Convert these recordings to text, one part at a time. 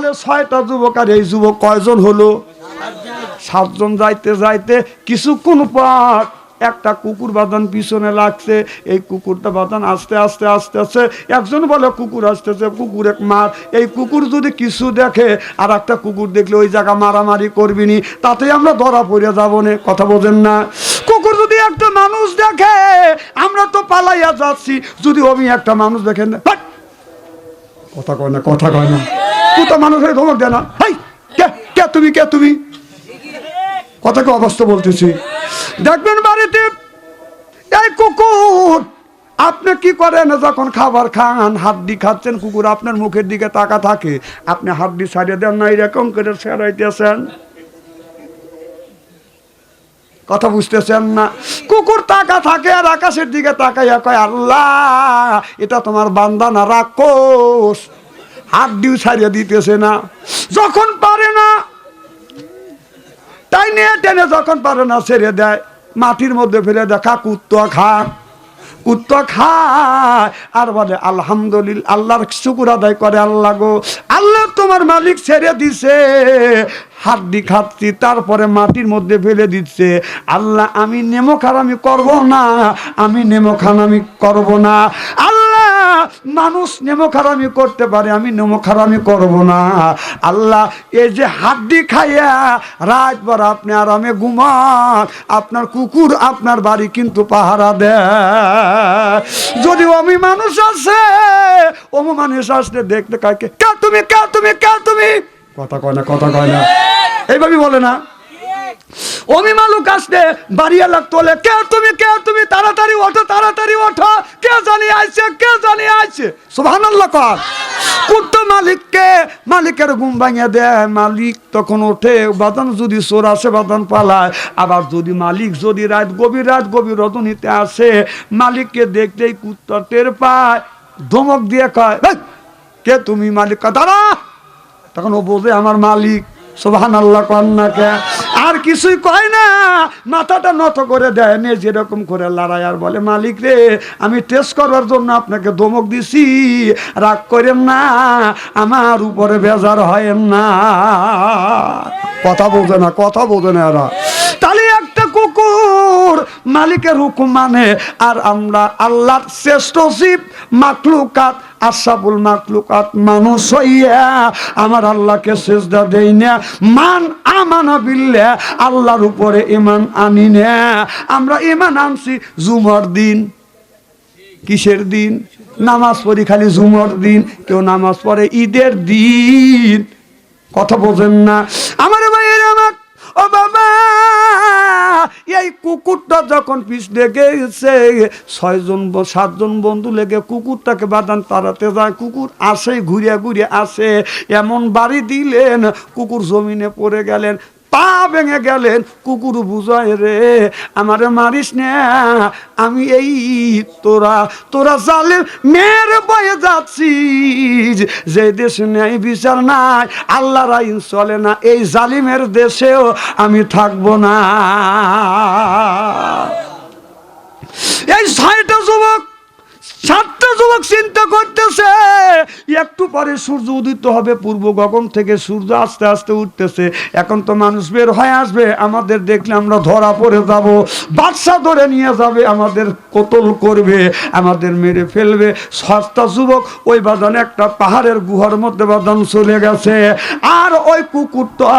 তাহলে ছয়টা যুবক আর এই যুবক কয়জন হলো? সাতজন যাইতে যাইতে কিছুক্ষণ পর একটা কুকুর বাদান পিছনে লাগছে। এই কুকুরটা বাদান আস্তে আস্তে আস্তে আস্তে। একজন বলে, কুকুর আসতেছে, কুকুর এক মার। এই কুকুর যদি কিছু দেখে আর একটা কুকুর দেখলে ওই জায়গা মারামারি করবি নি। তাতে আমরা ধরা পড়ে যাব না, কথা বোঝেন না? কুকুর যদি একটা মানুষ দেখে, আমরা তো পালাইয়া যাচ্ছি। যদি আমি একটা মানুষ দেখেন হাট! কথা কয় না, কথা কয় না। কুতা মানুষ হয়ে ধমক দেয় না। হাই, কে কে তুমি কে তুমি? কথাকে অবস্থা বলতেছি। দেখবেন বাড়িতে, এই কুকুর, আপনি কি করেন? যখন খাবার খান, হাড্ডি খাচ্ছেন, কুকুর আপনার মুখের দিকে তাকা থাকে। আপনি হাড্ডি সারিয়ে দেন না, এরকম করে সেরাইতেছেন কথা বুঝতেছেন না? কুকুর তাকা থাকে আর আকাশের দিকে তাকাইয়া কয়, আল্লাহ, এটা তোমার বান্দা না রাক্ষস? হাত ডিউ ছাড়িয়ে দিতেছে না। যখন পারে না তাই নিয়ে টেনে যখন পারে না, ছেড়ে দেয়। মাটির মধ্যে ফেলে কাকুর কুত্তা, খা। কুত্তা খায় আর বলে, আলহামদুলিল্লাহ, আল্লাহর শুকুর আদায় করে আল্লাহ গো। আল্লাহ তোমার মালিক ছেড়ে দিছে। হাড্ডি খাচ্ছি তারপরে মাটির মধ্যে ফেলে দিচ্ছে। আল্লাহ, আমি নেমো খারামি করব না। আমি নেমো খারামি করব না। মানুষ নেমো খারামি করতে পারে, আমি নেমো খারামি করব না। আল্লাহ, এই যে হাড্ডি খাইয়া রাত ভর আপনি আরামে ঘুমান, আপনার কুকুর আপনার বাড়ি কিন্তু পাহারা দেয়। যদি অমি মানুষ আছে, অমু মানুষ আসলে দেখতে কাকে, কে তুমি কে তুমি কে তুমি? কথা কয় না, কথা কয় না। এইভাবে বলে না। অমি মালুক আসলে বাড়িয়ালা তোলে। কে তুমি কে তুমি? তাড়াতাড়ি ওঠো তাড়াতাড়ি ওঠো। কে জানি আইছে, কে জানি আইছে? সুবহানাল্লাহ কর। কুত্তো মালিককে মালিকের ঘুম ভাঙিয়ে দেয়। মালিক তখন ওঠে, বাদন যদি চোর আসে, বাদন পালায়। আবার যদি মালিক যদি রাত গভীর রাত গভীর রজনীতে আসে, মালিককে দেখতেই কুত্তা টের পায়, ধমক দিয়ে কয় কে তুমি মালিক? দাঁড়া! তখন ও বোঝে, আমার মালিক। সোভান আল্লাহ কন্যাকে আর কিছুই কয় না। মাথাটা নত করে দেয় নে, যেরকম করে লড়াই আর বলে, মালিক রে, আমি টেস্ট করার জন্য আপনাকে ধমক দিছি। রাগ করেন না, আমার উপরে বেজার হয় না। কথা বোঝে না, কথা বোঝে না এরা। তাহলে একটা কুকুর মালিকের হুকুম মানে আর আমরা আল্লাহর শ্রেষ্ঠ জীব মাকলুকাত আশাবুল মাকলুকাত মানুষ হইয়া আমার আল্লাহকে সেজদা দেই না। মান আমানা বিল্লা আল্লাহর উপরে ইমান আনি না। আমরা ইমান আনছি জুমার দিন। কিসের দিন? নামাজ পড়ি খালি জুমর দিন, কেউ নামাজ পড়ে ঈদের দিন। কথা বোঝেন না। আমার আমার ও বাবা, এই কুকুরটা যখন পিছ লেগে গেছে, ছয়জন সাতজন বন্ধু লেগে কুকুরটাকে বাদান তাড়াতে যায়। কুকুর আসে, ঘুরিয়া ঘুরিয়া আসে, এমন বাড়ি দিলেন, কুকুর জমিনে পড়ে গেলেন। পা ভেঙে গেলেন, কুকুর বুঝায় রে, আমারে মারিস না, আমি এই তোরা তোরা জালে মেয়ের বয়ে যাচ্ছিস। যে দেশে নেই, বিচার নাই, আল্লাহর আইন চলে না, এই জালিমের দেশেও আমি থাকব না। এই ছয়টা যুবক সাতটা যুবক চিন্তা করতেছে, একটু পরে সূর্য উদিত হবে, পূর্ব গগন থেকে সূর্য আস্তে আস্তে উঠতেছে। এখন তো মানুষ বের হয়ে আসবে, আমাদের দেখলে আমরা ধরা পড়ে যাব বাচ্চা ধরে নিয়ে যাবে, আমাদের কতল করবে, আমাদের মেরে ফেলবে। সস্তা যুবক ওই বাদান একটা পাহাড়ের গুহার মধ্যে বাদান চলে গেছে। আর ওই কুকুরটা,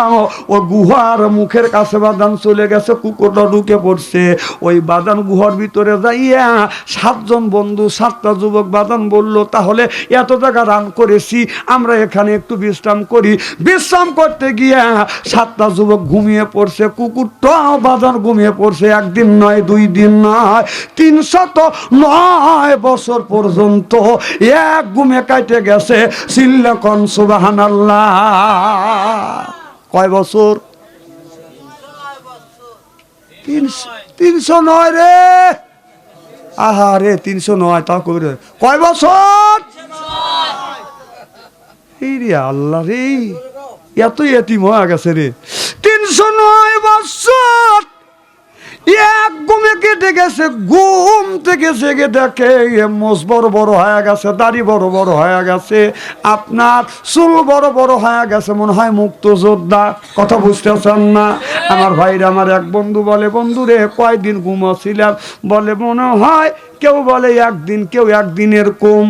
ও গুহার মুখের কাছে বাদান চলে গেছে, কুকুরটা ঢুকে পড়ছে। ওই বাদান গুহার ভিতরে যাইয়া সাতজন বন্ধু সাতটা যুবক বাদান বলল, তাহলে এত টাকা রান করেছি, আমরা এখানে একটু বিশ্রাম করি। বিশ্রাম করতে গিয়া সাতটা যুবক ঘুমিয়ে পড়ছে, কুকুরটাও বাদান ঘুমিয়ে পড়ছে, একদিন নয়, দুই দিন নয় তিনশত নয় বছর পর্যন্ত এক ঘুমে কাটে গেছে। সিল্লাকন সুবাহান কয় বছর? তিনশো তিনশো নয় রে। আহা রে, তিনশো নয়, তাও কবির। কয় বছর আল্লাহ রে এত এতিম হয়ে গেছে রে তিনশো নয় বছর এক গুমে কেটে গেছে, ঘুম থেকে জেগে দেখে মোষ বড় বড় হয়ে গেছে, দাড়ি বড় বড় হয়ে গেছে, আপনার চুল বড় বড় হয়ে গেছে, মনে হয় মুক্ত যোদ্ধা। কথা বুঝতেছেন না? আমার ভাইরা আমার এক বন্ধু বলে, বন্ধু রে, কয়দিন ঘুমাচ্ছিলাম বলে, মনে হয় কেউ বলে একদিন, কেউ একদিনের কম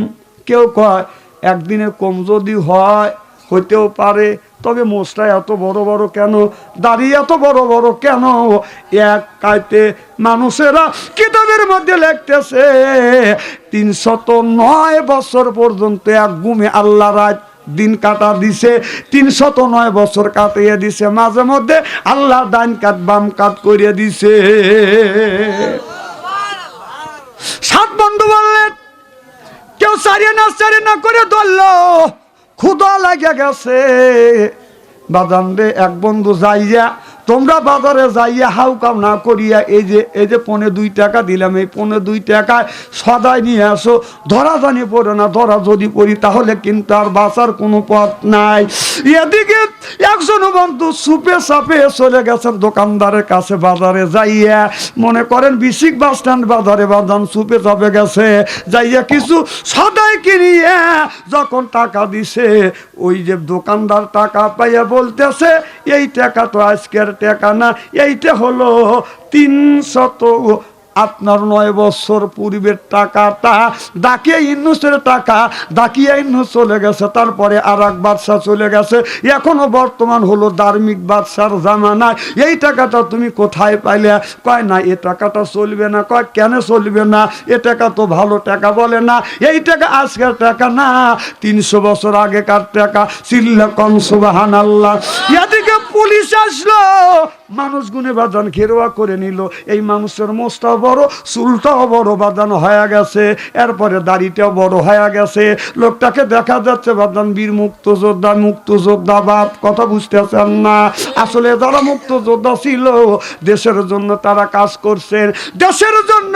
কেউ কয়, একদিনের কম যদি হয়, হইতেও পারে। তবে মোষটা এত বড় বড় কেন? দাঁড়িয়ে এত বড় বড় কেন? এক কাইতে মানুষেরা কিতাবের মধ্যে লিখতেছে, তিনশত নয় বছর পর্যন্ত এক গুমে আল্লাহ রাত দিন কাটা দিছে, তিনশত নয় বছর কাটিয়ে দিছে, মাঝে মধ্যে আল্লাহ ডান কাট, বাম কাট করিয়ে দিছে। সাত বন্ধু বললেন, কেউ সারিয়ে না সারিয়ে না করে ধরলো। ক্ষুদা লাগে গেছে। বাদান রে, এক বন্ধু যাইয়া, তোমরা বাজারে যাইয়া হাউ কাম না করিয়া এই যে এই যে পনে দুই টাকা দিলাম, এই পনে দুই টাকায় সদায় নিয়ে আসো। ধরা জানি পড়ে না, ধরা যদি পড়ি, তাহলে কিন্তু আর বাঁচার কোনো পথ নাই। এদিকে একজন বন্ধু সুপে সাপে চলে গেছেন দোকানদারের কাছে বাজারে যাইয়া। মনে করেন বিশিক বাস স্ট্যান্ড বাজারে বাজান সুপে চাপে গেছে। যাইয়া কিছু সদাই কিনিয়ে যখন টাকা দিছে, ওই যে দোকানদার টাকা পাইয়া বলতেছে, এই টাকা তো আজকের টাকা না, এইটা হলো তিনশত আপনার নয় বছর পূর্বের টাকাটা, ডাকিয়ে ইন্নুসের টাকা, ডাকিয়ে ইন্নু চলে গেছে, তারপরে আর এক বাদশা চলে গেছে। এখনও বর্তমান হলো ধার্মিক বাদশার জামানা এই টাকাটা তুমি কোথায় পাইলে? কয়, না, এ টাকাটা চলবে না। কয়, কেন চলবে না? এ টাকা তো ভালো টাকা বলে না। এই টাকা আজকের টাকা না, তিনশো বছর আগেকার টাকা। চিল্লা কম সুবাহান আল্লাহ এদিকে পুলিশ আসলো। মানুষ গুনে বাজান ঘেরোয়া করে নিল। এই মানুষের মোষটাও বড়, চুলটাও বড় বাজানো হয়ে গেছে, এরপরে দাড়িটাও বড় হয়ে গেছে। লোকটাকে দেখা যাচ্ছে বাজান বীর মুক্ত যোদ্ধা মুক্ত যোদ্ধা বাপ, কথা বুঝতেছেন না। আসলে যারা মুক্ত যোদ্ধা ছিল, দেশের জন্য তারা কাজ করছেন। দেশের জন্য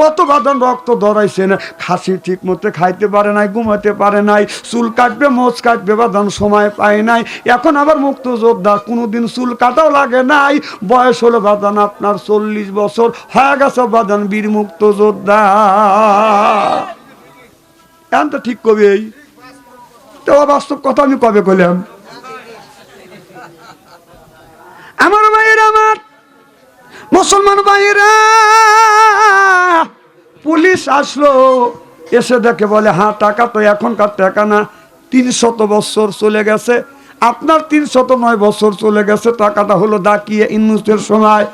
কত বাদান রক্ত ধরাইছেন, খাসি ঠিক মতো খাইতে পারে নাই ঘুমাতে পারে নাই, চুল কাটবে মোচ কাটবে, বাদান সময় পায় নাই। এখন আবার মুক্ত যোদ্ধা কোনোদিন চুল কাটাও লাগে নাই। বয়স হলো বাদান আপনার চল্লিশ বছর, হয়ে বাদান বীর মুক্ত যোদ্ধা ঠিক কবি এই। তো বাস্তব কথা আমি কবে কইলাম? আমার আমার, মুসলমান ভাইয়েরা, পুলিশ আসলো, এসে দেখে বলে হ্যাঁ টাকা তো এখনকার টাকা না তিন শত বছর চলে গেছে। আপনার তিন শত নয় বছর চলে গেছে, টাকাটা হলো ডাকিয়ে ইন্নুসের সময়।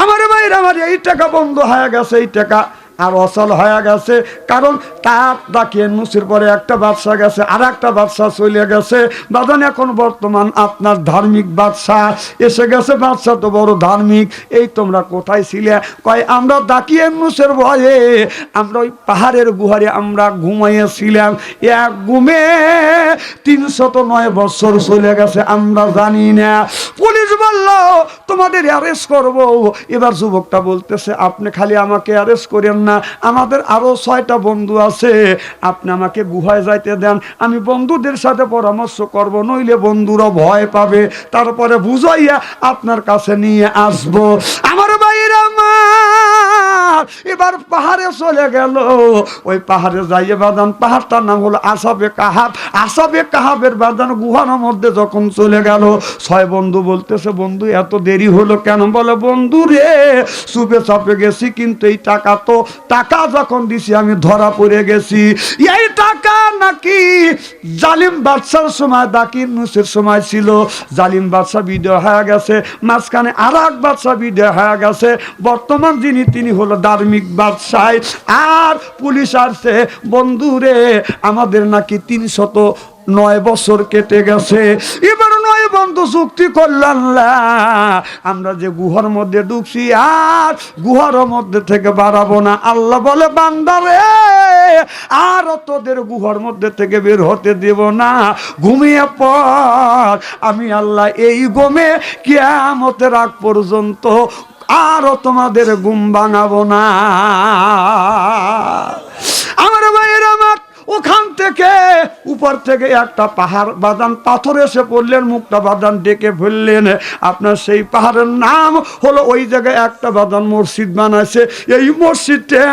আমার ভাইয়ের আমার এই টাকা বন্ধ হয়ে গেছে এই টাকা আর অচল হয়ে গেছে। কারণ তার ডাকিয়ে নুসির পরে একটা বাদশা গেছে আর একটা বাদশা চলে গেছে। বাদান এখন বর্তমান আপনার ধার্মিক বাদশা এসে গেছে বাদশা তো বড় ধার্মিক। এই তোমরা কোথায় ছিলে? কয়, আমরা ডাকিয়ে নুসের ভয়ে। আমরা ওই পাহাড়ের গুহারে আমরা ঘুমাইয়েছিলাম। এক ঘুমে তিনশত নয় বছর চলে গেছে, আমরা জানি না। পুলিশ বলল, তোমাদের অ্যারেস্ট করব। এবার যুবকটা বলতেছে, আপনি খালি আমাকে অ্যারেস্ট করেন না। আমাদের আরও ছয়টা বন্ধু আছে। আপনি আমাকে গুহায় যাইতে দেন, আমি বন্ধুদের সাথে পরামর্শ করব, নইলে বন্ধুরা ভয় পাবে। তারপরে বুঝাইয়া আপনার কাছে নিয়ে আসব। আমার বাইরে এবার পাহাড়ে চলে গেল। ওই পাহাড়ে যাইয়ে বাদান পাহাড়টার নাম হলো আসাবে কাহাব। আসাবে কাহাবের বাদান গুহার মধ্যে যখন চলে গেল, ছয় বন্ধু বলতেছে, বন্ধু, এত দেরি হলো কেন? বলে, বন্ধু রে সুপে চাপে গেছি, কিন্তু এই টাকা তো, টাকা যখন দিছি, আমি ধরা পড়ে গেছি। এই নাকি? জালিম বাদশার সময় দাকির নুসের সময় ছিল। জালিম বাদশা বিদয় হয়ে গেছে। মাঝখানে আর এক বাদশা বিদয় হয়ে গেছে। বর্তমান যিনি, তিনি হলো ধার্মিক বাদশাহ। আর পুলিশ আসছে, বন্ধুরে, আমাদের নাকি তিনশত নয় বছর কেটে গেছে। এবার নয় বন্ধু চুক্তি করলাম আমরা যে গুহার মধ্যে ঢুকছি, আর গুহার মধ্যে থেকে বাড়াবো না। আল্লাহ বলে বান্দারে আর তোদের গুহার মধ্যে থেকে বের হতে দেব না। ঘুমিয়ে পর আমি আল্লাহ এই গমে কেয়ামতের আগ পর্যন্ত আরও তোমাদের গুম বানাবো না। আমার ভাইয়ের আমার ওখান থেকে উপর থেকে একটা পাহাড় বাদান, পাথর এসে পড়লেন, মুখটা বাদান ডেকে ফেললেন। আপনার সেই পাহাড়ের নাম হলো ওই জায়গায় একটা বাদান মসজিদ বানাইছে। এই মসজিদটা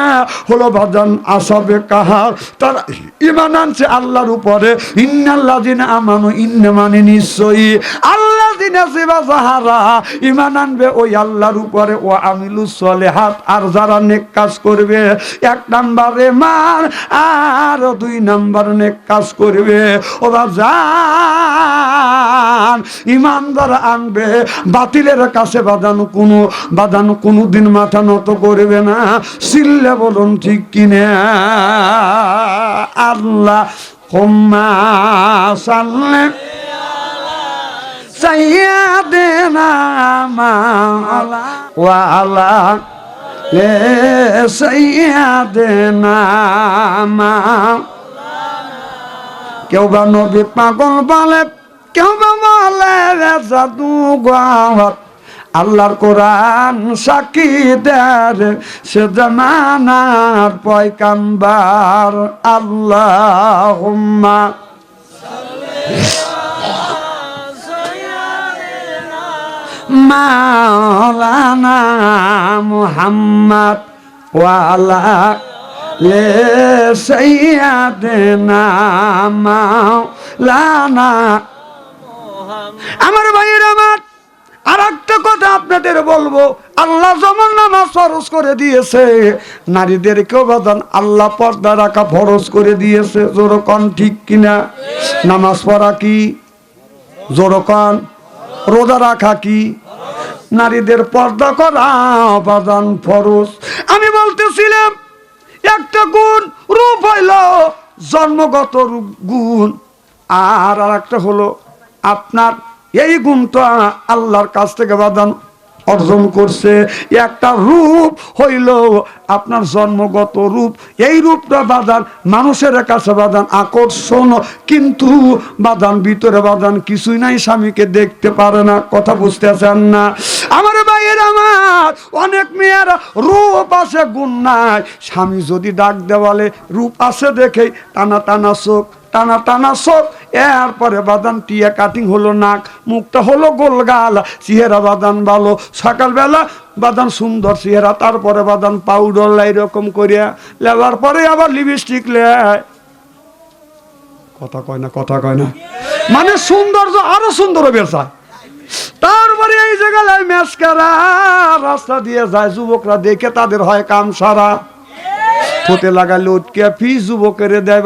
হলো বাদান আসাবে কাহার। তারা ইমান আনছে আল্লাহর উপরে। ইন্নাল্লাহ দিন আমানু ইন্না মানে নিশ্চয়ই আল্লাহ দিন সেবা যাহারা ইমান আনবে ওই আল্লাহর উপরে। ও আমিলু সলেহাত, আর যারা নেক কাজ করবে, এক নাম্বারে মান আর দুই নাম্বার নেক কাজ করবে ওরা যান ইমানদার আনবে বাতিলের কাছে বাদানো কোনো বাদানো কোনো দিন মাথা নত করবে না সিল্লে বলুন ঠিক কিনে আল্লাহ হোম্মা সাল্লে سيدنا وعلى سيدنا কেউ বা নবী পাগল বলে, কেউ বা বলে জাদু গাওয়াত আল্লাহর কোরআন সাক্ষী দের সে জামানার পয়কাম্বার আল্লাহ মাওলানা মুহাম্মদ ওয়ালা সাইয়াদেনা মাওলানা আমার ভাইয়ের আমার আর একটা কথা আপনাদের বলব। আল্লাহ যেমন নামাজ ফরজ করে দিয়েছে, নারীদেরকেও বাদান আল্লাহ পর্দা রাখা ফরজ করে দিয়েছে। জোরকন ঠিক কিনা? নামাজ পড়া কি? জোরকন রোজা রাখা কি? নারীদের পর্দা করা বাদান ফরজ। আমি বলতেছিলাম একটা গুণ রূপ হইল জন্মগত গুণ। আর আর একটা হলো আপনার এই গুণটা আল্লাহর কাছ থেকে বাদান অর্জন করছে। একটা রূপ হইল আপনার জন্মগত রূপ। এই রূপটা বাদান মানুষের কাছে বাদান আকর্ষণ, কিন্তু বাদান ভিতরে বাদান কিছুই নাই, স্বামীকে দেখতে পারে না, কথা বুঝতেছেন না। আমার ভাইয়ের অনেক মেয়ের রূপ আছে গুণ নাই। স্বামী যদি ডাক দেওয়ালে রূপ আছে দেখেই টানা টানা চোখ, টানা টানা চোখ। এরপরে বাদান টিয়া কাটিং হলো নাক, মুখটা হলো গোলগাল চেহারা বাদান ভালো। সকালবেলা বাদান সুন্দর চেহারা, তারপরে বাদান পাউডার লাই রকম করিয়া লেবার পরে আবার লিপস্টিক লেয়। কথা কয় না, কথা কয় না। মানে সৌন্দর্য আরও সুন্দর বেসায় তারপরে এই জায়গায় ম্যাসকারা রাস্তা দিয়ে যায় যুবকরা দেখে তাদের হয় কাম সারা। ঠোঁটে লাগালে উটকে ফিস যুবকের দেয়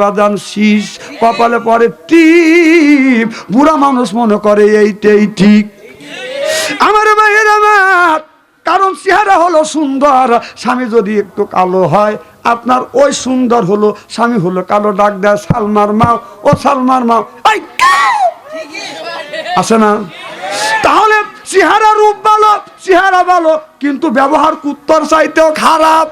শীষ। কপালে পরে টিপ। বুড়া মানুষ মনে করে এইটাই ঠিক। আমার ভাইয়ের আমার, কারণ চেহারা হলো সুন্দর। স্বামী যদি একটু কালো হয়, আপনার ওই সুন্দর হলো, স্বামী হলো কালো, ডাক দেয় সালমার মা ও সালমার মা! আছে না? তাহলে চেহারা রূপ ভালো, চেহারা ভালো, কিন্তু ব্যবহার কুত্তর চাইতেও খারাপ।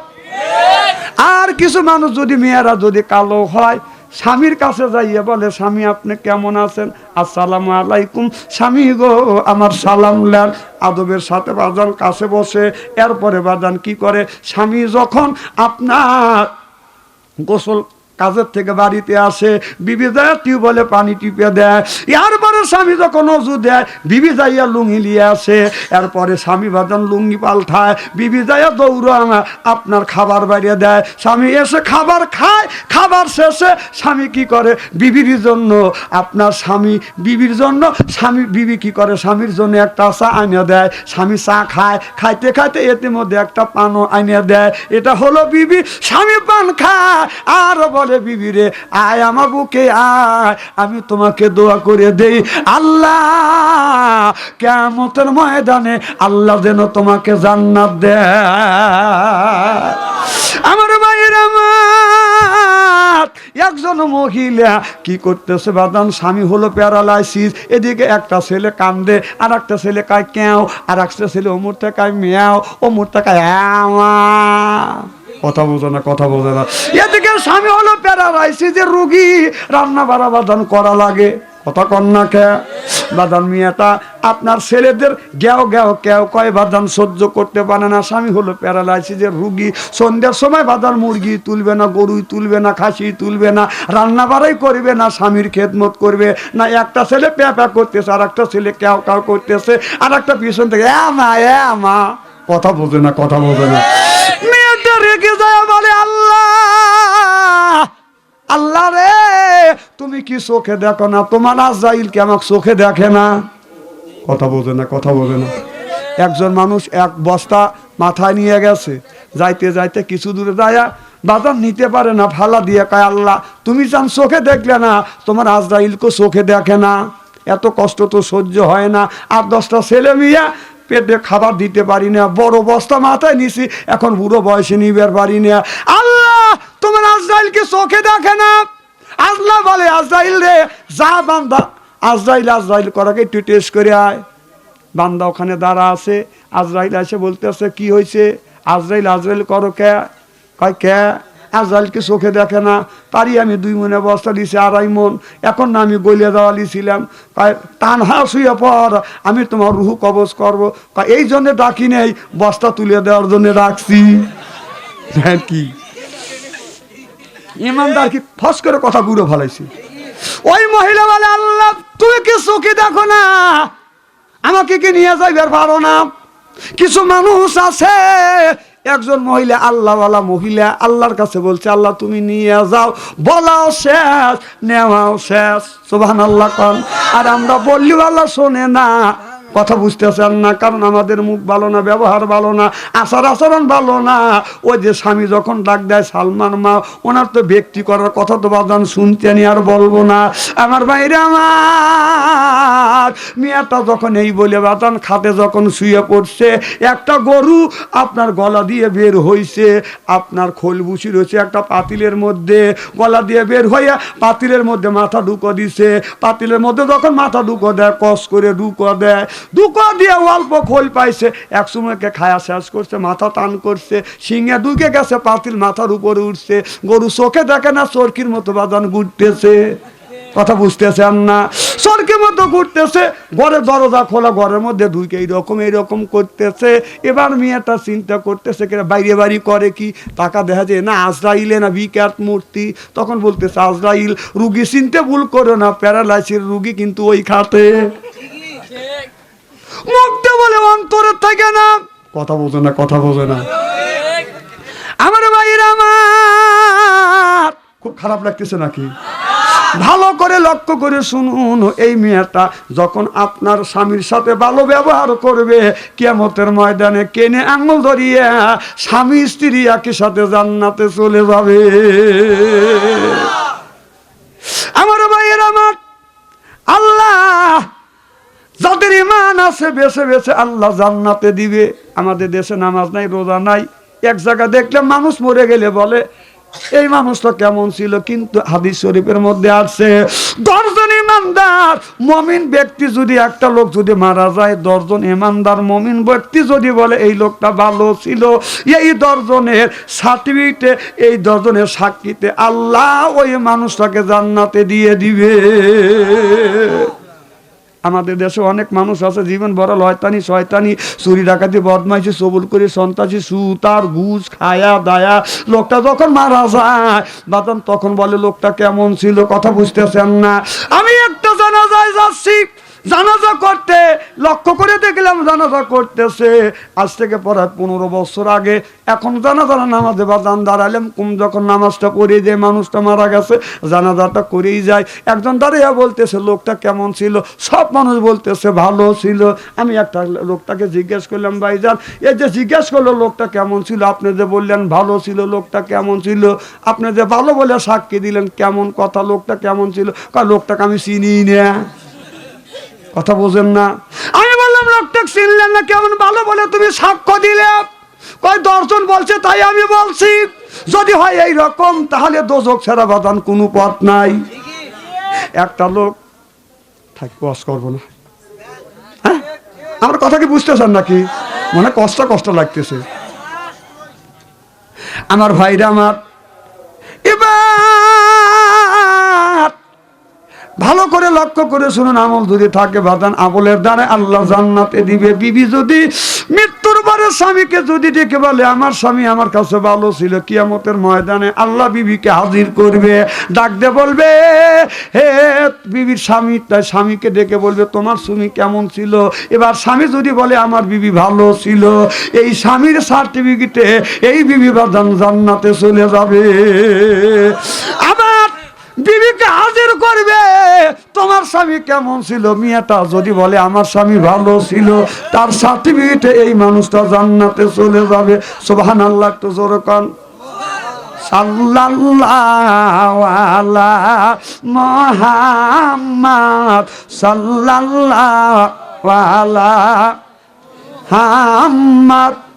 আর কিছু মানুষ যদি, মেয়েরা যদি কালো হয়, স্বামীর কাছে যাইয়ে বলে, স্বামী, আপনি কেমন আছেন? আসসালাম আলাইকুম। স্বামী গো, আমার সালাম লেন। আদবের সাথে বাজান কাছে বসে, এরপরে বাজান কি করে? স্বামী, যখন আপনার গোসল কাজের থেকে বাড়িতে আসে, বিবি যায় টিউবওয়েলে পানি টিপে দেয়। এরপরে স্বামী যখন অজু দেয়, বিবি যাইয়া লুঙ্গি নিয়ে আসে। এরপরে স্বামী বাজান লুঙ্গি পাল্টায়, বিবি যাইয়া দৌড়ায় আপনার খাবার বাড়িয়ে দেয়। স্বামী এসে খাবার খায়, খাবার শেষে স্বামী কি করে? বিবির জন্য, আপনার স্বামী বিবির জন্য, স্বামী, বিবি কি করে? স্বামীর জন্য একটা চা আনিয়ে দেয়। স্বামী চা খায়, খাইতে খাইতে এতে মধ্যে একটা পানও আনিয়ে দেয়। এটা হলো বিবি, স্বামী পান খায়, আর বলে বিবি রে আয় আমার বুকে আয়, আমি তোমাকে দোয়া করে দেই। আল্লাহ কেমতের ময়দানে আল্লাহ যেন তোমাকে জান্নাত দেয়। আমার আমার, একজন মহিলা কি করতেছে বাদান স্বামী হলো প্যারালাইসিস, এদিকে একটা ছেলে কান্দে আর একটা ছেলে কায় কেউ আর একটা ছেলে অমুরতে কায় মেয়াও অমুরতে কায় আমা কথা বোঝে না, কথা বোঝে না। এদিকে স্বামী হলো প্যারালাইসিসের রুগী, রান্না বাড়া বাদান করা লাগে। কথা কন্যা কে? বাদান মিয়াটা আপনার ছেলেদের গ্যাও গ্যাও কেউ কয় বাদান সহ্য করতে পারে না। স্বামী হলো প্যারালাইসিসের রুগী। সন্ধ্যার সময় বাদান মুরগি তুলবে না, গরুই তুলবে না, খাসি তুলবে না, রান্না বাড়াই করবে না, স্বামীর খেদমত করবে না। একটা ছেলে প্যা প্যা করতেছে আর একটা ছেলে কেউ কেউ করতেছে আর একটা পিছন থেকে, এ মা এ মা। কথা বোঝে না, কথা বোঝে না। রেগে যায় বলে আল্লাহ। আল্লাহ রে, তুমি কি চোখে দেখো না? তোমার আজাইল কি আমাকে চোখে দেখে না? কথা বোঝে না, কথা বোঝে না। একজন মানুষ এক বস্তা মাথায় নিয়ে গেছে। যাইতে যাইতে কিছু দূরে যায় বাজার নিতে পারে না, ফালা দিয়ে কয়, আল্লাহ, তুমি চান চোখে দেখলে না? তোমার আজরাইলকে চোখে দেখে না? এত কষ্ট তো সহ্য হয় না। আর দশটা ছেলে মিয়া পেটে খাবার দিতে পারি না, বড় বস্তা মাথায় নিছি, এখন বুড়ো বয়সে নিবার পারি না। আল্লাহ, তোমার আজরাইলকে চোখে দেখে না? আল্লাহ বলে, আজরাইল রে, যা বান্দা, আজরাইল আজরাইল, করাকে, একটু টেস্ট করে আয়। বান্দা ওখানে দাঁড়া আছে, আজরাইল এসে বলতেছে, কি হয়েছে আজরাইল আজরাইল করো কে? কয়, কে? আজরাইলকে চোখে দেখে না। পারি আমি দুই মনে বস্তা দিছি আড়াই মন। এখন না আমি গলিয়ে দেওয়া লিছিলাম তাই টান হা শুয়ে পর আমি তোমার রুহু কবজ করব। কয় এই জন্যে ডাকি নেই, বস্তা তুলে দেওয়ার জন্য রাখছি হ্যাঁ কি? ইমানদার কি ফস করে কথা গুঁড়ো ফেলাইছি? ওই মহিলা বলে, আল্লাহ তুই কি চোখে দেখো না? আমাকে কি নিয়ে যাইবার পারো না? কিছু মানুষ আছে একজন মহিলা আল্লাহওয়ালা মহিলা আল্লাহর কাছে বলছে, আল্লাহ, তুমি নিয়ে যাও, বলাও শেষ, নেওয়াও শেষ। সোভান আল্লাহ কন। আর আমরা বললি, আল্লাহ, শোনে না। কথা বুঝতেছেন না, কারণ আমাদের মুখ ভালো না, ব্যবহার ভালো না, আচার আচরণ ভালো না। ওই যে স্বামী যখন ডাক দেয়, সালমান মা, ওনার তো ব্যক্তি করার কথা তো বাদান শুনতেনি আর বলব না। আমার বাইরে আমার, মেয়েটা যখন এই বলে বাদান খাতে যখন শুয়ে পড়ছে, একটা গরু আপনার গলা দিয়ে বের হইছে, আপনার খোল বুসি রয়েছে একটা পাতিলের মধ্যে, গলা দিয়ে বের হইয়া পাতিলের মধ্যে মাথা ঢুকো দিছে, পাতিলের মধ্যে যখন মাথা ঢুকো দেয়, কস করে ঢুকো দেয় ঢুকো দিয়ে অল্প খোল পাইছে। এক সময়কে খায়া শেষ করছে, মাথা টান করছে সিংহে ঢুকে গেছে, পাতিল মাথার উপরে উঠছে। গরু চোখে দেখে না, চরকির মতো বাদান ঘুরতেছে। কথা বুঝতেছেন না? সরকের মতো ঘুরতেছে ঘরে দরজা খোলা, ঘরের মধ্যে ঢুকে এইরকম এইরকম করতেছে। এবার মেয়েটা চিন্তা করতেছে কিনা বাইরে বাড়ি করে কি? টাকা দেখা যায় না, আজরাইলে না বিক্যাট মূর্তি? তখন বলতেছে, আজরাইল, রুগী চিনতে ভুল করো না, প্যারালাইসিস রুগী কিন্তু ওই খাতে। মুখতে বলে অন্তরের থাকে না। কথা বোঝে না কথা বোঝে না। আমার ভাইয়ের আমার। খুব খারাপ লাগতেছে নাকি? ভালো করে লক্ষ্য করে শুনুন এই মেয়েটা যখন আপনার স্বামীর সাথে ভালো ব্যবহার করবে কিয়ামতের ময়দানে কেনে আঙুল ধরিয়ে স্বামী স্ত্রী একই সাথে জান্নাতে চলে যাবে। আমার ভাইয়ের আমার। আল্লাহ যাদের ইমান আছে, বেছে বেছে আল্লাহ জান্নাতে দিবে। আমাদের দেশে নামাজ নাই, রোজা নাই। এক জায়গা দেখলে মানুষ মরে গেলে বলে, এই মানুষটা কেমন ছিল? কিন্তু হাদিস শরীফের মধ্যে আছে, দশজন ইমানদার মমিন ব্যক্তি যদি একটা লোক যদি মারা যায়, দশজন ইমানদার মমিন ব্যক্তি যদি বলে, এই লোকটা ভালো ছিল। এই দশজনের সার্টিফিকেটে, এই দশজনের সাক্ষীতে আল্লাহ ওই মানুষটাকে জান্নাতে দিয়ে দিবে। আমাদের দেশে অনেক মানুষ আছে, জীবন বড় লয়তানি, শয়তানি, চুরি ডাকাতি, বদমাইশি সবুল করে সন্তাসী সুতার, ঘুষ, খায়া, দায়া, লোকটা যখন মারা যায়, বাদাম তখন বলে, লোকটা কেমন ছিল, কথা বুঝতেছেন না। আমি একটা জানা যায় যাচ্ছি। জানাজা করতে, লক্ষ্য করে দেখলাম জানাজা করতেছে। আজ থেকে প্রায় পনেরো বছর আগে এখন জানাজার নামাজে বা দান দাঁড়ালাম কুম যখন নামাজটা পড়ে যে মানুষটা মারা গেছে, জানাজাটা করেই যায়। একজন দাঁড়িয়ে বলতেছে, লোকটা কেমন ছিল? সব মানুষ বলতেছে, ভালো ছিল। আমি একটা লোকটাকে জিজ্ঞেস করলাম, ভাইজান, এই যে জিজ্ঞেস করল লোকটা কেমন ছিল? আপনি যে বললেন ভালো ছিল, লোকটা কেমন ছিল? আপনি যে ভালো বলে সাক্ষী দিলেন, কেমন কথা? লোকটা কেমন ছিল? লোকটাকে আমি চিনি না। কথা বোঝেন না। আমি বললাম লোকটা চিনলেন না কেমন ভালো বলে তুমি সাক্ষ্য দিলে? কয়, দর্শন বলছে তাই আমি বলছি। যদি হয় এই রকম, তাহলে দোজক ছাড়া বাদান কোনো পথ নাই। একটা লোক থাক বস করব না। হ্যাঁ? আমার কথা কি বুঝতেছেন নাকি? মনে কষ্ট কষ্ট লাগতেছে। আমার ভাইরা আমার, এবার ভালো করে লক্ষ্য করে শুনুন, আমল যদি থাকে বাদান, আমলের দ্বারা আল্লাহ জান্নাতে দিবে। বিবি যদি মৃত্যুর পরে স্বামীকে যদি ডেকে বলে, আমার স্বামী আমার কাছে ভালো ছিল, কিয়ামতের ময়দানে আল্লাহ বিবিকে হাজির করবে। ডাক দিয়ে বলবে, হে বিবির স্বামী, তাই স্বামীকে ডেকে বলবে, তোমার স্বামী কেমন ছিল? এবার স্বামী যদি বলে, আমার বিবি ভালো ছিল, এই স্বামীর সার্টিফিকেটে এই বিবি বাদান জান্নাতে চলে যাবে। আবার বিবিকে হাজির করবে। তোমার স্বামী কেমন ছিল? মেয়েটা যদি বলে, আমার স্বামী ভালো ছিল, তার সার্টিফিকেটে এই মানুষটা জান্নাতে চলে যাবে। সোভান আল্লাহ একটু জোরে কন। হাম্মাদ।